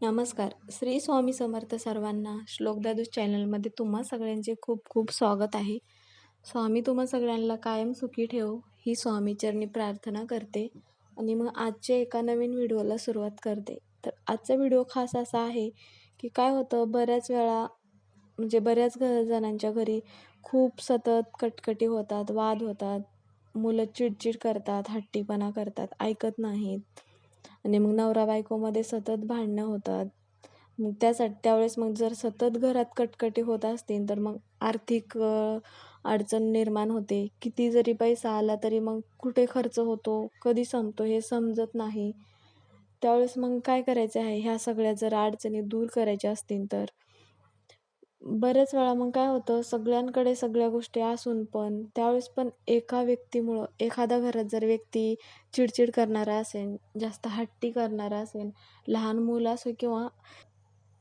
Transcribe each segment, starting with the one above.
नमस्कार. श्री स्वामी समर्थ सर्वांना श्लोकदादू चॅनलमध्ये तुम्हा सगळ्यांचे खूप खूप स्वागत आहे. स्वामी तुम्हा सगळ्यांना कायम सुखी ठेव ही स्वामीचरणी प्रार्थना करते आणि मग आजच्या एका नवीन व्हिडिओला सुरुवात करते. तर आजचा व्हिडिओ खास असा आहे की काय होतं बऱ्याच वेळा म्हणजे बऱ्याच घ जणांच्या घरी खूप सतत कटकटी होतात वाद होतात मुलं चिडचिड करतात हट्टीपणा करतात ऐकत नाहीत. आणि मग नवरा बायकोमध्ये सतत भांडणं होतात. मग त्यासाठी त्यावेळेस मग जर सतत घरात कटकटी होत असतील तर मग आर्थिक अडचण निर्माण होते. किती जरी पैसा आला तरी मग कुठे खर्च होतो कधी संपतो हे समजत नाही. त्यावेळेस मग काय करायचं आहे? ह्या सगळ्या जर अडचणी दूर करायच्या असतील तर? बऱ्याच वेळा मग काय होतं सगळ्यांकडे सगळ्या गोष्टी असून पण त्यावेळेस पण एका व्यक्तीमुळं एखाद्या घरात जर व्यक्ती चिडचिड करणारा असेल जास्त हट्टी करणारा असेल लहान मुलं असो किंवा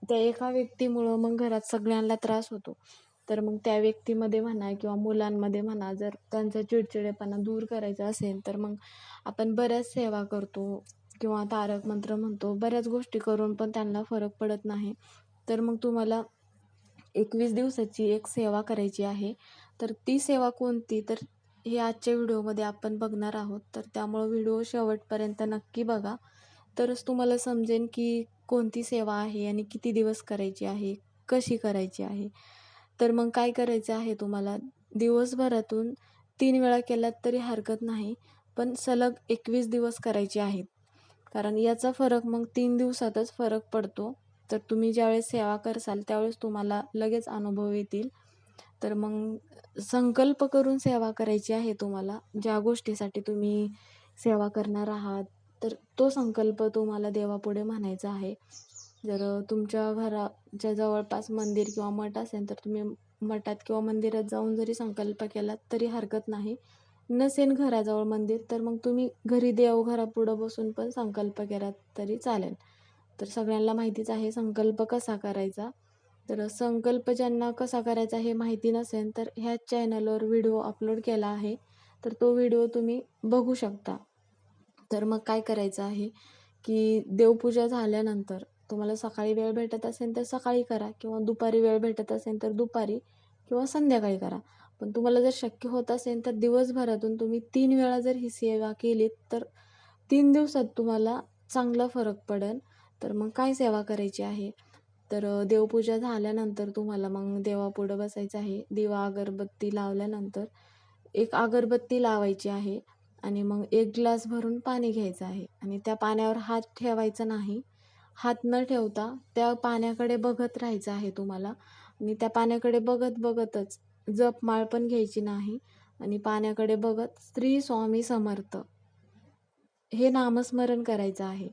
त्या एका व्यक्तीमुळं मग घरात सगळ्यांना त्रास होतो. तर मग त्या व्यक्तीमध्ये म्हणा किंवा मुलांमध्ये म्हणा जर त्यांचा चिडचिडेपणा दूर करायचा असेल तर मग आपण बऱ्याच सेवा करतो किंवा तारक मंत्र म्हणतो बऱ्याच गोष्टी करून पण त्यांना फरक पडत नाही. तर मग तुम्हाला एकवीस दिवसाची एक सेवा करायची आहे. तर ती सेवा कोणती? तर हे आजच्या व्हिडिओमध्ये आपण बघणार आहोत. तर त्यामुळं व्हिडिओ शेवटपर्यंत नक्की बघा. तरच तुम्हाला समजेन की कोणती सेवा आहे आणि किती दिवस करायची आहे कशी करायची आहे. तर मग काय करायचं आहे तुम्हाला? दिवसभरातून तीन वेळा केलात तरी हरकत नाही पण सलग एकवीस दिवस करायचे आहेत. कारण याचा फरक मग तीन दिवसातच फरक पडतो. तर तुम्ही ज्यावेळेस सेवा करसाल त्यावेळेस तुम्हाला लगेच अनुभव येतील. तर मग संकल्प करून सेवा करायची आहे तुम्हाला. ज्या गोष्टीसाठी तुम्ही सेवा करणार आहात तर तो संकल्प तुम्हाला देवापुढे म्हणायचा आहे. जर तुमच्या घराच्या जवळपास मंदिर किंवा मठ असेल तर तुम्ही मठात किंवा मंदिरात जाऊन जरी संकल्प केलात तरी हरकत नाही. नसेन घराजवळ मंदिर तर मग तुम्ही घरी देवघरापुढं बसून पण संकल्प केलात तरी चालेल. तर सगळ्यांना माहितीच आहे संकल्प कसा करायचा. तर संकल्प ज्यांना कसा करायचा हे माहिती नसेल तर ह्याच चॅनलवर व्हिडिओ अपलोड केला आहे. तर तो व्हिडिओ तुम्ही बघू शकता. तर मग काय करायचं आहे की देवपूजा झाल्यानंतर तुम्हाला सकाळी वेळ भेटत असेल तर सकाळी करा किंवा दुपारी वेळ भेटत असेल तर दुपारी किंवा संध्याकाळी करा. पण तुम्हाला जर शक्य होत असेल तर दिवसभरातून तुम्ही तीन वेळा जर ही सेवा केलीत तर तीन दिवसात तुम्हाला चांगला फरक पडेल. तर मग काय सेवा करायची आहे? तर देवपूजा झाल्यानंतर तुम्हाला मग देवापुढं बसायचं आहे. दिवा अगरबत्ती लावल्यानंतर एक अगरबत्ती लावायची आहे आणि मग एक ग्लास भरून पाणी घ्यायचं आहे आणि त्या पाण्यावर हात ठेवायचा नाही. हात न ठेवता त्या पाण्याकडे बघत राहायचं आहे तुम्हाला. आणि त्या पाण्याकडे बघत बघतच जपमाळ पण घ्यायची नाही आणि पाण्याकडे बघत श्री स्वामी समर्थ हे नामस्मरण करायचं आहे.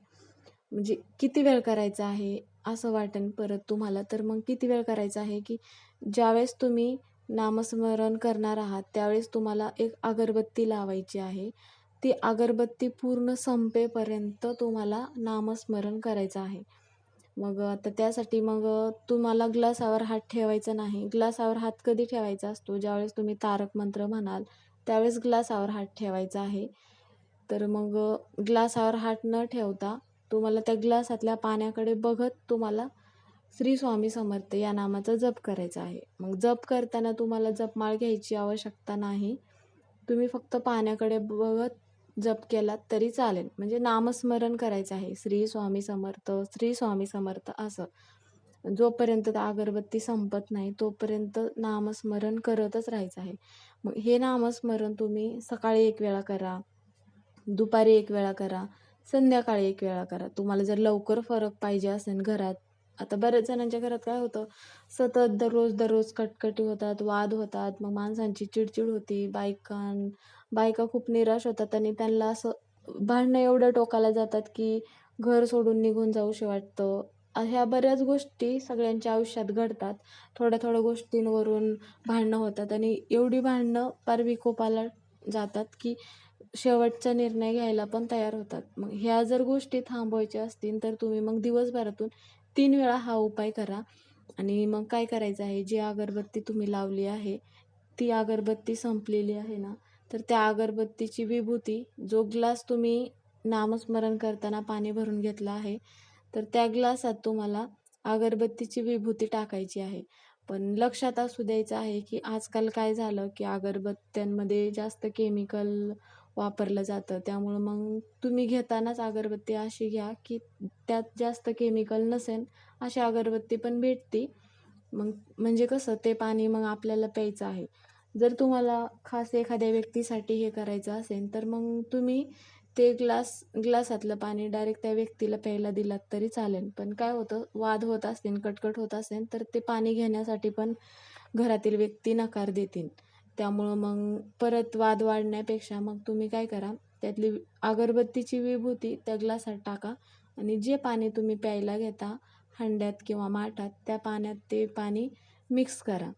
म्हणजे किती वेळ करायचा आहे असं वाटेल परत तुम्हाला? तर मग किती वेळ करायचं आहे की ज्यावेळेस तुम्ही नामस्मरण करणार आहात त्यावेळेस तुम्हाला एक अगरबत्ती लावायची आहे. ती अगरबत्ती पूर्ण संपेपर्यंत तुम्हाला नामस्मरण करायचं आहे. मग आता त्यासाठी मग तुम्हाला ग्लासावर हात ठेवायचा नाही. ग्लासावर हात कधी ठेवायचा असतो? ज्यावेळेस तुम्ही तारक मंत्र म्हणाल त्यावेळेस ग्लासावर हात ठेवायचा आहे. तर मग ग्लासावर हात न ठेवता तुम्हाला त्या ग्लासातल्या पाण्याकडे बघत तुम्हाला श्री स्वामी समर्थ या नामाचा जप करायचा आहे. मग जप करताना तुम्हाला जपमाळ घ्यायची आवश्यकता नाही. तुम्ही फक्त पाण्याकडे बघत जप केलात तरी चालेल. म्हणजे नामस्मरण करायचं आहे. श्री स्वामी समर्थ श्री स्वामी समर्थ असं. जोपर्यंत अगरबत्ती संपत नाही तोपर्यंत नामस्मरण करतच राहायचं आहे. मग हे नामस्मरण तुम्ही सकाळी एक वेळा करा दुपारी एक वेळा करा संध्याकाळी एक वेळा करा. तुम्हाला जर लवकर फरक पाहिजे असेल घरात आता बऱ्याच जणांच्या घरात काय होतं सतत दररोज दररोज कटकटी होतात वाद होतात मग माणसांची चिडचिड होती बायकां बायका खूप निराश होतात आणि त्यांना असं भांडणं एवढं टोकाला जातात की घर सोडून निघून जाऊशी वाटतं. ह्या बऱ्याच गोष्टी सगळ्यांच्या आयुष्यात घडतात. थोड्या थोड्या गोष्टींवरून भांडणं होतात आणि एवढी भांडणं पारविकोपाला जातात की शेवटचा निर्णय घ्यायला पण तयार होतात. मग ह्या जर गोष्टी थांबवायच्या असतील तर तुम्ही मग दिवसभरातून तीन वेळा हा उपाय करा. आणि मग काय करायचं आहे? जी अगरबत्ती तुम्ही लावली आहे ती अगरबत्ती संपलेली आहे ना तर त्या अगरबत्तीची विभूती जो ग्लास तुम्ही नामस्मरण करताना पाणी भरून घेतला आहे तर त्या ग्लासात तुम्हाला अगरबत्तीची विभूती टाकायची आहे. पण लक्षात असू द्यायचं आहे की आजकाल काय झालं की अगरबत्त्यांमध्ये जास्त केमिकल वापरलं जातं. त्यामुळं मग तुम्ही घेतानाच अगरबत्ती अशी घ्या की त्यात जास्त केमिकल नसेल अशी अगरबत्ती पण भेटते. मग म्हणजे कसं ते पाणी मग आपल्याला प्यायचं आहे. जर तुम्हाला खास एखाद्या व्यक्तीसाठी हे करायचं असेल तर मग तुम्ही ते ग्लास ग्लासातलं पाणी डायरेक्ट त्या व्यक्तीला प्यायला दिलात तरी चालेल. पण काय होतं वाद होत असतील कटकट होत असेल तर ते पाणी घेण्यासाठी पण घरातील व्यक्ती नकार देतील. त्यामुळं मग परत वाद वाढण्यापेक्षा मग तुम्ही काय करा त्यातली अगरबत्तीची विभूती त्या ग्लासात टाका आणि जे पाणी तुम्ही प्यायला घेता हंड्यात किंवा माठात त्या पाण्यात ते पाणी मिक्स करा.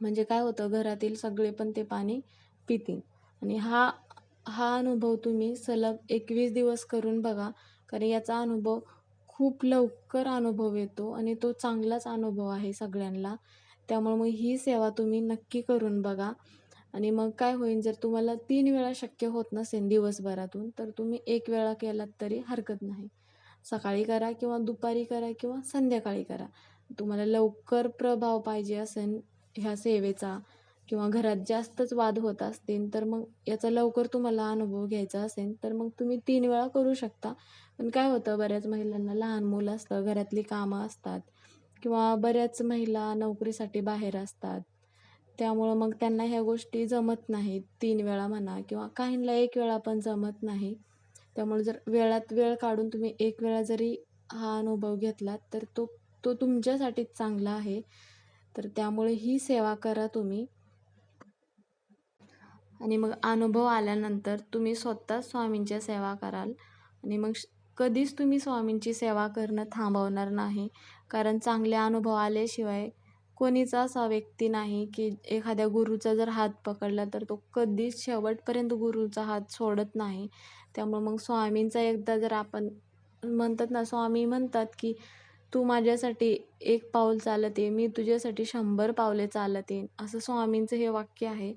म्हणजे काय होतं घरातील सगळे पण ते पाणी पितील. आणि हा हा अनुभव तुम्ही सलग एकवीस दिवस करून बघा कारण याचा अनुभव खूप लवकर अनुभव येतो आणि तो चांगलाच अनुभव आहे सगळ्यांना. त्यामुळे मग ही सेवा तुम्ही नक्की करून बघा. आणि मग काय होईल जर तुम्हाला तीन वेळा शक्य होत नसेल दिवसभरातून तर तुम्ही एक वेळा केलात तरी हरकत नाही. सकाळी करा किंवा दुपारी करा किंवा संध्याकाळी करा. तुम्हाला लवकर प्रभाव पाहिजे असेल ह्या सेवेचा किंवा घरात जास्तच वाद होत असतील तर मग याचा लवकर तुम्हाला अनुभव घ्यायचा असेल तर मग तुम्ही तीन वेळा करू शकता. पण काय होतं बऱ्याच महिलांना लहान मुलं असतं घरातली कामं असतात. किंवा बऱ्याच महिला नोकरीसाठी बाहेर असतात. त्यामुळं मग त्यांना ह्या गोष्टी जमत नाहीत. तीन वेळा म्हणा किंवा काहींना एक वेळा पण जमत नाही. त्यामुळे जर वेळात वेळ काढून तुम्ही एक वेळा जरी हा अनुभव घेतलात तर तो तो तुमच्यासाठीच चांगला आहे. तर त्यामुळे ही सेवा करा तुम्ही. आणि मग अनुभव आल्यानंतर तुम्ही स्वतः स्वामींच्या सेवा कराल. आणि मग श- कधीच तुम्ही स्वामींची सेवा करणं थांबवणार नाही. कारण चांगले अनुभव आल्याशिवाय कोणीच असा व्यक्ती नाही की एखाद्या गुरुचा जर हात पकडला तर तो कधीच शेवटपर्यंत गुरुचा हात सोडत नाही. त्यामुळे मग स्वामींचा एकदा जर आपण म्हणतात ना स्वामी म्हणतात की तू माझ्यासाठी एक पाऊल चालत ये मी तुझ्यासाठी शंभर पावले चालत. येईन असं स्वामींचं हे वाक्य आहे.